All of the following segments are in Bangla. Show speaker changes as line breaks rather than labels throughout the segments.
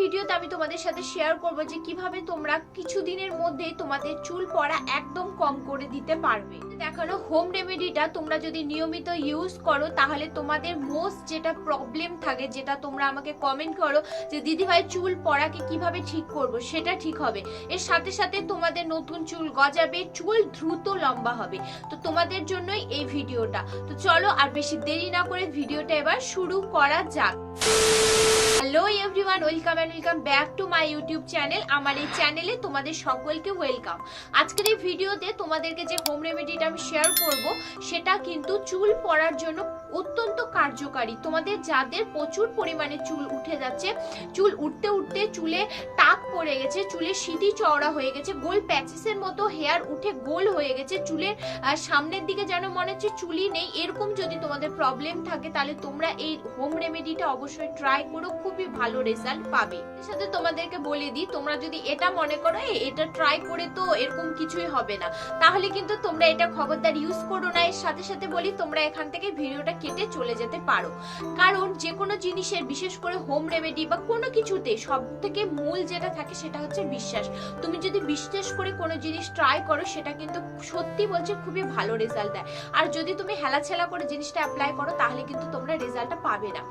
ভিডিওতে আমি তোমাদের সাথে শেয়ার করব যে কীভাবে তোমরা কিছুদিনের মধ্যেই তোমাদের চুল পড়া একদম কম করে দিতে পারবে। দেখানো হোম রেমেডিটা তোমরা যদি নিয়মিত ইউজ করো, তাহলে তোমাদের মোস্ট যেটা প্রবলেম থাকে, যেটা তোমরা আমাকে কমেন্ট করো যে দিদি ভাই চুল পড়াকে কীভাবে ঠিক করব? সেটা ঠিক হবে। এর সাথে সাথে তোমাদের নতুন চুল গজাবে, চুল দ্রুত লম্বা হবে। তো তোমাদের জন্যই এই ভিডিওটা। তো চলো আর বেশি দেরি না করে ভিডিওটা এবার শুরু করা যাক। Hello everyone welcome and welcome back to my YouTube channel আমার এই চ্যানেলে তোমাদের সকলকে ওয়েলকাম আজকের এই ভিডিওতে তোমাদেরকে যে হোম রেমেডিটা আমি শেয়ার করব, সেটা কিন্তু চুল পড়ার জন্য অত্যন্ত কার্যকারী। তোমাদের যাদের প্রচুর পরিমাণে চুল উঠে যাচ্ছে চুল উঠতে উঠতে চুলে টাক পড়ে গেছে চুলে সিঁথি চওড়া হয়ে গেছে গোল প্যাচেসের মতো হেয়ার উঠে গোল হয়ে গেছে চুলের সামনের দিকে যেন মনে হচ্ছে চুলই নেই। এরকম যদি তোমাদের প্রবলেম থাকে তাহলে তোমরা এই হোম রেমেডিটা অবশ্যই ট্রাই করো খুবই ভালো রেজাল্ট পাবে। এর সাথে তোমাদেরকে বলে দিই তোমরা যদি এটা মনে করো "এই, এটা ট্রাই করে তো এরকম কিছুই হবে না। তাহলে কিন্তু তোমরা এটা খবরদার ইউজ করো না। এর সাথে সাথে বলি তোমরা এখান থেকে ভিডিওটা কেটে চলে যেতে পারো। কারণ যে কোনো জিনিসের, বিশেষ করে হোম রেমেডি বা কোনো কিছুতে সব থেকে মূল যেটা থাকে সেটা হচ্ছে বিশ্বাস। তুমি যদি বিশ্বাস করে কোনো জিনিস ট্রাই করো, সেটা কিন্তু সত্যি বলছে খুবই ভালো রেজাল্ট দেয়। আর যদি তুমি হেলাছেলা করে জিনিসটা অ্যাপ্লাই করো, তাহলে কিন্তু তোমরা রেজাল্টটা পাবে না।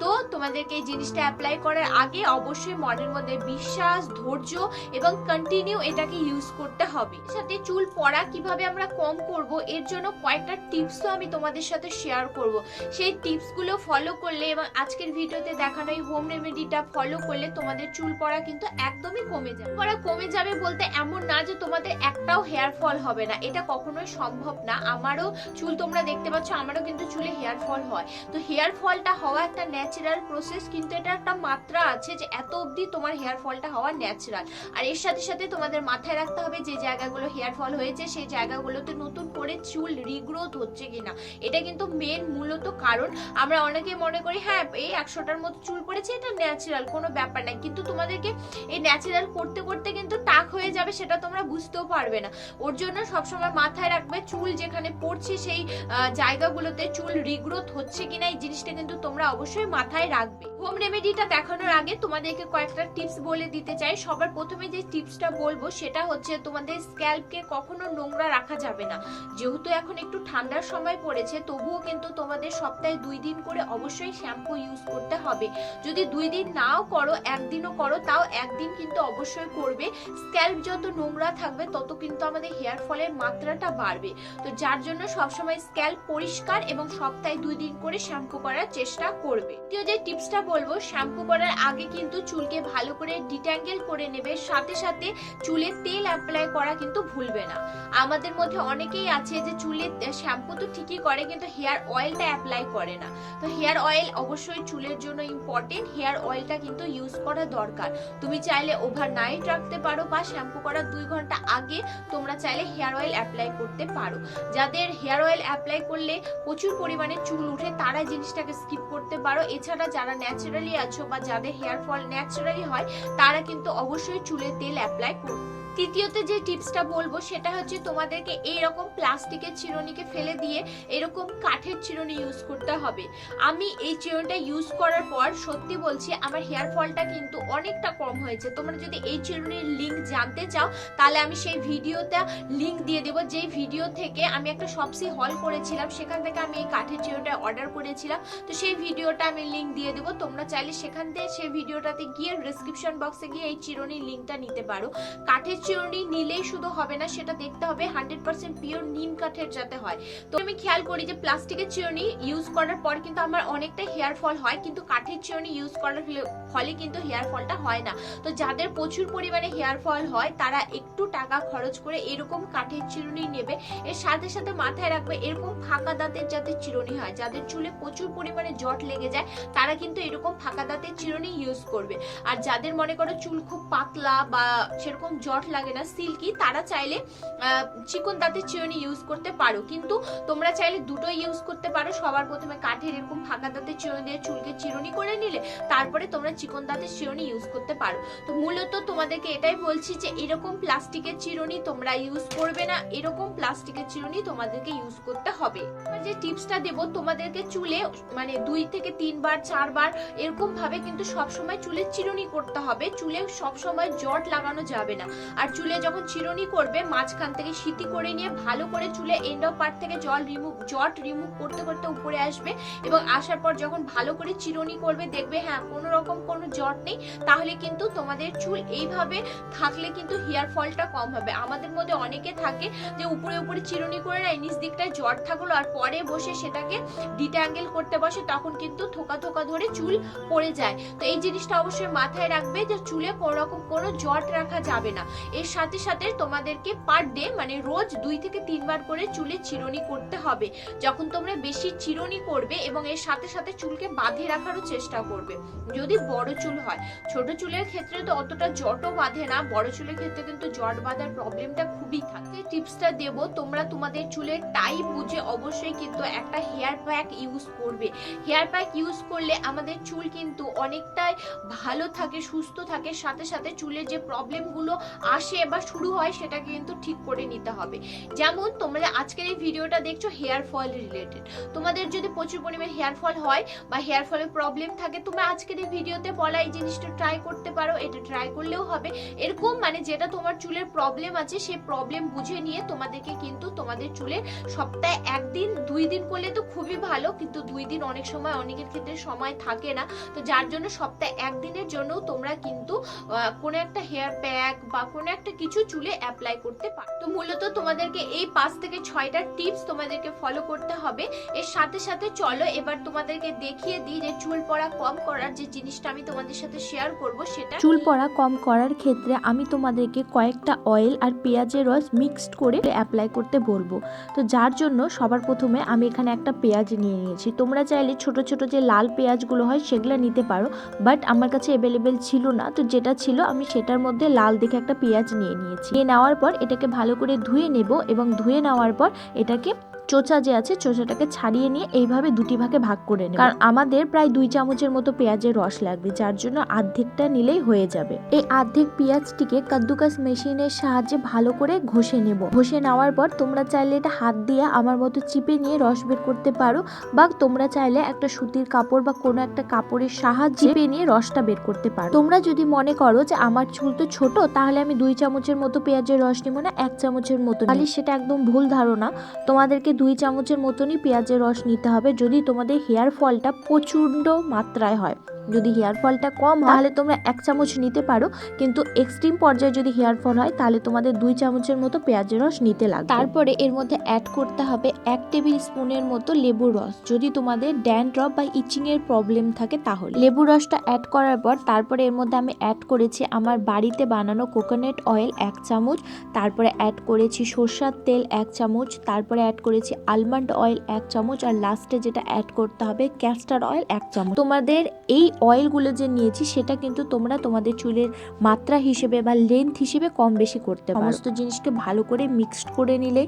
তো তোমাদেরকে এই জিনিসটা অ্যাপ্লাই করার আগে অবশ্যই মনের মধ্যে বিশ্বাস, ধৈর্য এবং কন্টিনিউ এটাকে ইউজ করতে হবে। সাথে চুল পড়া কীভাবে আমরা কম করব, এর জন্য কয়েকটা টিপসও আমি তোমাদের সাথে শেয়ার করব। সেই টিপসগুলো ফলো করলে এবং আজকের ভিডিওতে দেখানো এই হোম রেমেডিটা ফলো করলে তোমাদের চুল পড়া কিন্তু একদমই কমে যাবে। পড়া কমে যাবে বলতে এমন না যে তোমাদের একটাও হেয়ার ফল হবে না। এটা কখনোই সম্ভব না। আমারও চুল তোমরা দেখতে পাচ্ছ, আমারও কিন্তু চুলে হেয়ার ফল হয়। তো হেয়ার ফলটা হওয়া একটা ন্যাচারাল প্রসেস কিন্তু এটা একটা মাত্রা আছে যে এত অবধি তোমার হেয়ার ফলটা হওয়া ন্যাচারাল আর এর সাথে সাথে তোমাদের মাথায় রাখতে হবে যে জায়গাগুলো হেয়ার ফল হয়েছে, সেই জায়গাগুলোতে নতুন করে চুল রিগ্রোথ হচ্ছে কিনা। এটা কিন্তু মেন মূলত কারণ আমরা অনেকে মনে করি হ্যাঁ এই একশোটার মতো চুল পড়েছে, এটা ন্যাচারাল কোনো ব্যাপার নাই। কিন্তু তোমাদেরকে এই ন্যাচারাল করতে করতে কিন্তু টাক হয়ে যাবে সেটা তোমরা বুঝতেও পারবে না। ওর জন্য সবসময় মাথায় রাখবে, চুল যেখানে পড়ছে সেই জায়গাগুলোতে চুল রিগ্রোথ হচ্ছে কিনা এই জিনিসটা কিন্তু তোমরা অবশ্যই মাথায় রাখবে। হোম রেমেডিটা দেখানোর আগে তোমাদেরকে কয়েকটা টিপস বলে দিতে চাই। সবার প্রথমে যে টিপসটা বলব, সেটা হচ্ছে তোমাদের স্ক্যাল্পকে কখনো নোংরা রাখা যাবে না। যেহেতু এখন একটু ঠান্ডার সময় পড়েছে, তবুও কিন্তু তোমাদের সপ্তাহে দুই দিন করে অবশ্যই শ্যাম্পু ইউজ করতে হবে। যদি দুই দিন নাও করো, একদিনও করো, তাও একদিন কিন্তু অবশ্যই করবে। স্ক্যাল্প যত নোংরা থাকবে, তত কিন্তু আমাদের হেয়ার ফলের মাত্রাটা বাড়বে। তো যার জন্য সবসময় স্ক্যাল্প পরিষ্কার এবং সপ্তাহে দুই দিন করে শ্যাম্পু করার চেষ্টা করবে। দ্বিতীয় যে টিপসটা বলব, শ্যাম্পু করার আগে কিন্তু চুলকে ভালো করে ডিট্যাঙ্গেল করে নেবে, সাথে সাথে চুলে তেল অ্যাপ্লাই করা কিন্তু ভুলবে না। আমাদের মধ্যে অনেকেই আছে যে চুলে শ্যাম্পু তো ঠিকই করে, কিন্তু হেয়ার অয়েলটা অ্যাপ্লাই করে না। তো হেয়ার অয়েল অবশ্যই চুলের জন্য ইম্পর্টেন্ট হেয়ার অয়েলটা কিন্তু ইউজ করা দরকার। তুমি চাইলে ওভার নাইট রাখতে পারো বা শ্যাম্পু করার দুই ঘণ্টা আগে তোমরা চাইলে হেয়ার অয়েল অ্যাপ্লাই করতে পারো। যাদের হেয়ার অয়েল অ্যাপ্লাই করলে প্রচুর পরিমাণে চুল উঠে তারা জিনিসটাকে স্কিপ করতে পারো। এছাড়া যারা ন্যাচারালি আছো বা যাদের হেয়ার ফল ন্যাচারালি হয়, তারা কিন্তু অবশ্যই চুলে তেল অ্যাপ্লাই করবে তৃতীয়তে যে টিপসটা বলব সেটা হচ্ছে তোমাদেরকে এইরকম প্লাস্টিকের চিরুনিকে ফেলে দিয়ে এরকম কাঠের চিরুনি ইউজ করতে হবে। আমি এই চিরুনিটা ইউজ করার পর সত্যি বলছি আমার হেয়ার ফলটা কিন্তু অনেকটা কম হয়েছে। তোমরা যদি এই চিরুনির লিঙ্ক জানতে চাও, তাহলে আমি সেই ভিডিওটা লিঙ্ক দিয়ে দেবো। যেই ভিডিও থেকে আমি একটা সবসি হল করেছিলাম, সেখান থেকে আমি এই কাঠের চিরুনিটা অর্ডার করেছিলাম। তো সেই ভিডিওটা আমি লিঙ্ক দিয়ে দেবো। তোমরা চাইলে সেখান থেকে সেই ভিডিওটাতে গিয়ে ডিসক্রিপশন বক্সে গিয়ে এই চিরুনির লিঙ্কটা নিতে পারো। কাঠের চিরুনি নিলেই শুধু হবে না, সেটা দেখতে হবে। হান্ড্রেড পার্সেন্ট পিওর নিম কাঠের যাতে হয়। তো আমি খেয়াল করি যে প্লাস্টিকের চিরুনি ইউজ করার পর কিন্তু আমার অনেকটা হেয়ার ফল হয়, কিন্তু কাঠের চিরুনি ইউজ করার ফলে- কিন্তু হেয়ার ফলটা হয় না। তো যাদের প্রচুর পরিমাণে হেয়ার ফল হয়, তারা একটু টাকা খরচ করে এরকম কাঠের চিরুনি নেবে। এর সাথে সাথে মাথায় রাখবে, এরকম ফাঁকা দাঁতের যাতে চিরুনি হয়। যাদের চুলে প্রচুর পরিমাণে জট লেগে যায়, তারা কিন্তু এরকম ফাঁকা দাঁতের চিরুনি ইউজ করবে। আর যাদের মনে করো চুল খুব পাতলা বা সেরকম জট লাগে না, সিল্কি, তারা চাইলে চিকন দাঁতের চিরুনি ইউজ করতে পারো। কিন্তু তোমরা চাইলে দুটোই ইউজ করতে পারো। সবার প্রথমে কাঠের এরকম ফাঁকা দাঁতের চিরুনি দিয়ে চুলকে চিরুনি করে নিলে, তারপরে তোমরা চিকন দাঁতের চিরুনি ইউজ করতে পারো। তো মূলত তোমাদেরকে এটাই বলছি যে, এরকম প্লাস্টিকের চিরুনি তোমরা ইউজ করবে না। এরকম প্লাস্টিকের চিরুনি তোমাদেরকে ইউজ করতে হবে। যে টিপসটা দেব, তোমাদেরকে চুলে মানে দুই থেকে তিনবার, চারবার এরকম ভাবে কিন্তু সবসময় চুলে চিরুনি করতে হবে। চুলে সবসময় জট লাগানো যাবে না। আর চুলে যখন চিরুনি করবে, মাঝখান থেকে সিটি করে নিয়ে ভালো করে চুলে এন্ড অফ পার্ট থেকে জল রিমুভ জট রিমুভ করতে করতে উপরে আসবে এবং আসার পর যখন ভালো করে চিরুনি করবে, দেখবে হ্যাঁ কোনো রকম কোনো জট নেই, তাহলে কিন্তু তোমাদের চুল এইভাবে থাকলে কিন্তু হেয়ার ফলটা কম হবে। আমাদের মধ্যে অনেকে থাকে যে উপরে উপরে চিরুনি করে নেয় নিচ দিকটায় জট থাকল আর পরে বসে সেটাকে ডিট্যাঙ্গেল করতে বসে, তখন কিন্তু থোকা থোকা ধরে চুল পড়ে যায়। তো এই জিনিসটা অবশ্যই মাথায় রাখবে যে চুলে কোনো রকম কোনো জট রাখা যাবে না। এর সাথে সাথে তোমাদেরকে পার ডে মানে রোজ দুই থেকে তিনবার করে চুলে চিরুনি করতে হবে। যখন তোমরা বেশি চিরুনি করবে এবং এর সাথে সাথে চুলকে বাঁধে রাখারও চেষ্টা করবে। যদি বড় চুল হয়, ছোট চুলের ক্ষেত্রে তো অতটা জটও বাঁধে না, বড় চুলের ক্ষেত্রে কিন্তু জট বাঁধার প্রবলেমটা খুবই থাকে। টিপসটা দেব, তোমরা তোমাদের চুলের টাইপ বুঝে অবশ্যই কিন্তু একটা হেয়ার প্যাক ইউজ করবে। হেয়ার প্যাক ইউজ করলে আমাদের চুল কিন্তু অনেকটাই ভালো থাকে, সুস্থ থাকে। সাথে সাথে চুলের যে প্রবলেমগুলো আসে বা শুরু হয় সেটাকে কিন্তু ঠিক করে নিতে হবে। যেমন তোমরা আজকের এই ভিডিওটা দেখছ হেয়ার ফল রিলেটেড। তোমাদের যদি প্রচুর পরিমাণে হেয়ার ফল হয় বা হেয়ার ফলের প্রবলেম থাকে, তোমরা আজকের এই ভিডিওতে বলা এই জিনিসটা ট্রাই করতে পারো, এটা ট্রাই করলেও হবে। এরকম মানে যেটা তোমার চুলের প্রবলেম আছে, সেই প্রবলেম বুঝে নিয়ে তোমাদেরকে কিন্তু তোমাদের চুলের সপ্তাহে একদিন, দুই দিন করলে তো খুবই ভালো, কিন্তু দুই দিন অনেক সময় অনেকের ক্ষেত্রে সময় থাকে না। তো যার জন্য সপ্তাহে একদিনের জন্য তোমরা কিন্তু কোনো একটা হেয়ার প্যাক বা কোনো একটা কিছু চুলে অ্যাপ্লাই করতে পারো। তো মূলত তোমাদেরকে এই পাঁচ থেকে ছয়টা টিপস তোমাদেরকে ফলো করতে হবে। এর সাথে সাথে চলো, এবার তোমাদেরকে দেখিয়ে দিই যে চুল পড়া কম করার যে জিনিসটা আমি তোমাদের সাথে শেয়ার করব, সেটা
চুল পড়া কম করার ক্ষেত্রে আমি তোমাদেরকে কয়েকটা অয়েল আর পেঁয়াজের রস মিক্সড করে অ্যাপ্লাই করতে বলব। তো যার জন্য সবার প্রথমে আমি এখানে একটা পেঁয়াজ নিয়ে নিয়েছি। তোমরা চাইলে ছোট ছোট যে লাল পেঁয়াজগুলো হয় সেগুলো নিতে পারো বাট আমার কাছে অ্যাভেলেবেল ছিল না। তো যেটা ছিল আমি সেটার মধ্যে লাল দেখে একটা পেঁয়াজ নিয়ে নিয়েছি। নিয়ে নেওয়ার পর এটাকে ভালো করে ধুয়ে নেব এবং ধুয়ে নেওয়ার পর এটাকে চোচা যে আছে, চোচাটাকে ছাড়িয়ে নিয়ে এইভাবে দুটি ভাগে ভাগ করে নেব। কারণ আমাদের প্রায় দুই চামচের মতো পেঁয়াজের রস লাগবে, যার জন্য অর্ধেকটা নিলেই হয়ে যাবে। এই অর্ধেক পেঁয়াজটিকে কাদ্দুকাস মেশিনের সাহায্যে ভালো করে ঘষে নেব। ঘষে নেওয়ার পর তোমরা চাইলে এটা হাত দিয়ে আমার মতো চিপে নিয়ে রস বের করতে পারো বা তোমরা চাইলে একটা সুতির কাপড় বা কোনো একটা কাপড়ের সাহায্যে চিপে নিয়ে রসটা বের করতে পারো। তোমরা যদি মনে করো যে আমার চুল তো ছোট, তাহলে আমি দুই চামচের মতো পেঁয়াজের রস নিব না, এক চামচের মতো তাহলে সেটা একদম ভুল ধারণা। তোমাদেরকে দুই চামচের মতনই পেঁয়াজের রস নিতে হবে যদি তোমাদের হেয়ার ফলটা প্রচণ্ড মাত্রায় হয়। যদি হেয়ার ফলটা কম হয়, তাহলে তোমরা এক চামচ নিতে পারো। কিন্তু এক্সট্রিম পর্যায়ে যদি হেয়ার ফল হয়, তাহলে তোমাদের দুই চামচের মতো পেঁয়াজের রস নিতে লাগবে। তারপরে এর মধ্যে অ্যাড করতে হবে এক টেবিল স্পুনের মতো লেবুর রস। যদি তোমাদের ড্যান্ড্রপ বা ইচিং এর প্রবলেম থাকে, তাহলে। লেবুর রসটা অ্যাড করার পর, তারপরে এর মধ্যে আমি অ্যাড করেছি আমার বাড়িতে বানানো কোকোনাট অয়েল এক চামচ, তারপরে অ্যাড করেছি সর্ষার তেল এক চামচ, তারপরে অ্যাড করেছি আলমন্ড অয়েল এক চামচ, আর লাস্টে যেটা অ্যাড করতে হবে ক্যাস্টার অয়েল এক চামচ। তোমাদের এই অয়েলগুলো যে নিয়েছি, সেটা কিন্তু তোমরা তোমাদের চুলের মাত্রা হিসেবে বা লেন্থ হিসেবে কম বেশি করতে পারো। সমস্ত জিনিসকে ভালো করে মিক্সড করে নিলে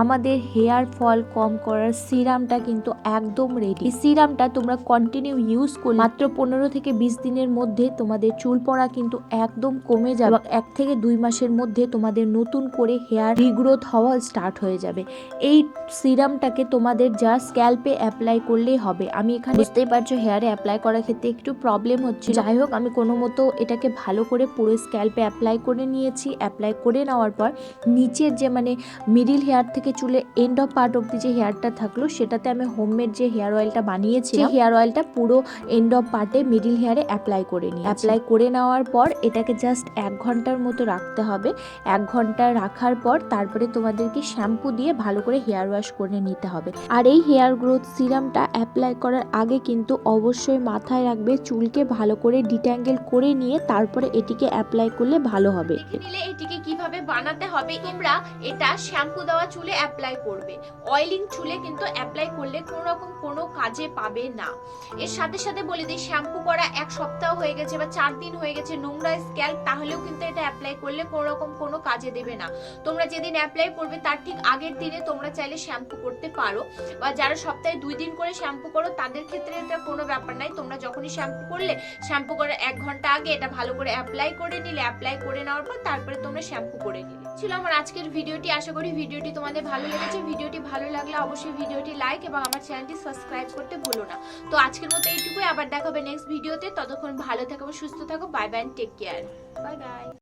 আমাদের হেয়ার ফল কম করার সিরামটা কিন্তু একদম রেডি এই সিরামটা তোমরা কন্টিনিউ ইউজ করলে মাত্র পনেরো থেকে বিশ দিনের মধ্যে তোমাদের চুল পড়া কিন্তু একদম কমে যাবে এক থেকে দুই মাসের মধ্যে তোমাদের নতুন করে হেয়ার রিগ্রোথ হওয়া স্টার্ট হয়ে যাবে। এই সিরামটাকে তোমাদের যা স্ক্যাল্পে অ্যাপ্লাই করলেই হবে। আমি এখানে বুঝতেই পারছ হেয়ারে অ্যাপ্লাই করার ক্ষেত্রে একটু প্রবলেম হচ্ছে যাই হোক আমি কোনো মতো এটাকে ভালো করে পুরো স্ক্যাল্পে অ্যাপ্লাই করে নিয়েছি। অ্যাপ্লাই করে নেওয়ার পর নিচের যে মানে মিডিল হেয়ার থেকে চুলে এন্ড অফ পার্ট অব্দি যে হেয়ারটা থাকল সেটাতে আমি হোমমেড যে হেয়ার অয়েলটা বানিয়েছি সেই হেয়ার অয়েলটা পুরো এন্ড অফ পার্টে মিডিল হেয়ারে অ্যাপ্লাই করে নিই অ্যাপ্লাই করে নেওয়ার পর এটাকে জাস্ট এক ঘণ্টার মতো রাখতে হবে। এক ঘণ্টা রাখার পর তারপরে তোমাদেরকে শ্যাম্পু দিয়ে ভালো করে হেয়ার ওয়াশ করে নিতে হবে। আর এই হেয়ার গ্রোথ সিরামটা অ্যাপ্লাই করার আগে কিন্তু অবশ্যই মাথায় রাখবে চুলকে ভালো করে ডিট্যাঙ্গেল করে নিয়ে তারপরে এটিকে অ্যাপ্লাই করলে ভালো হবে।
এটিকে কীভাবে বানাতে হবে তোমরা এটা শ্যাম্পু দেওয়া চুলে অ্যাপ্লাই করবে। অয়েলিং চুলে কিন্তু অ্যাপ্লাই করলে কোনো রকম কোনো কাজে পাবে না। এর সাথে সাথে বলে দিই শ্যাম্পু করা এক সপ্তাহ হয়ে গেছে বা চার দিন হয়ে গেছে, নোংরা স্ক্যাল্প তাহলেও কিন্তু এটা অ্যাপ্লাই করলে কোনো রকম কোনো কাজে দেবে না। তোমরা যেদিন অ্যাপ্লাই করবে, তার ঠিক আগের দিনে তোমরা চাইলে শ্যাম্পু করতে পারো। বা যারা সপ্তাহে দুই দিন করে শ্যাম্পু করো, তাদের ক্ষেত্রে এটা কোনো ব্যাপার নাই। তোমরা যখনই শ্যাম্পু করলে শ্যাম্পু করার এক ঘণ্টা আগে এটা ভালো করে অ্যাপ্লাই করে নিলে অ্যাপ্লাই করে নেওয়ার পর তারপরে তোমরা শ্যাম্পু করে নিলে। ছিল আমার আজকের ভিডিওটি, আশা করি ভিডিওটি তোমাদের ভালো লেগেছে। ভিডিওটি ভালো লাগলে অবশ্যই ভিডিওটি লাইক এবং আমার চ্যানেলটি সাবস্ক্রাইব করতে ভুলো না। তো আজকের মতো এইটুকুই, আবার দেখাবে নেক্সট ভিডিওতে ততক্ষণ ভালো থাকো, সুস্থ থাকো bye bye take care bye bye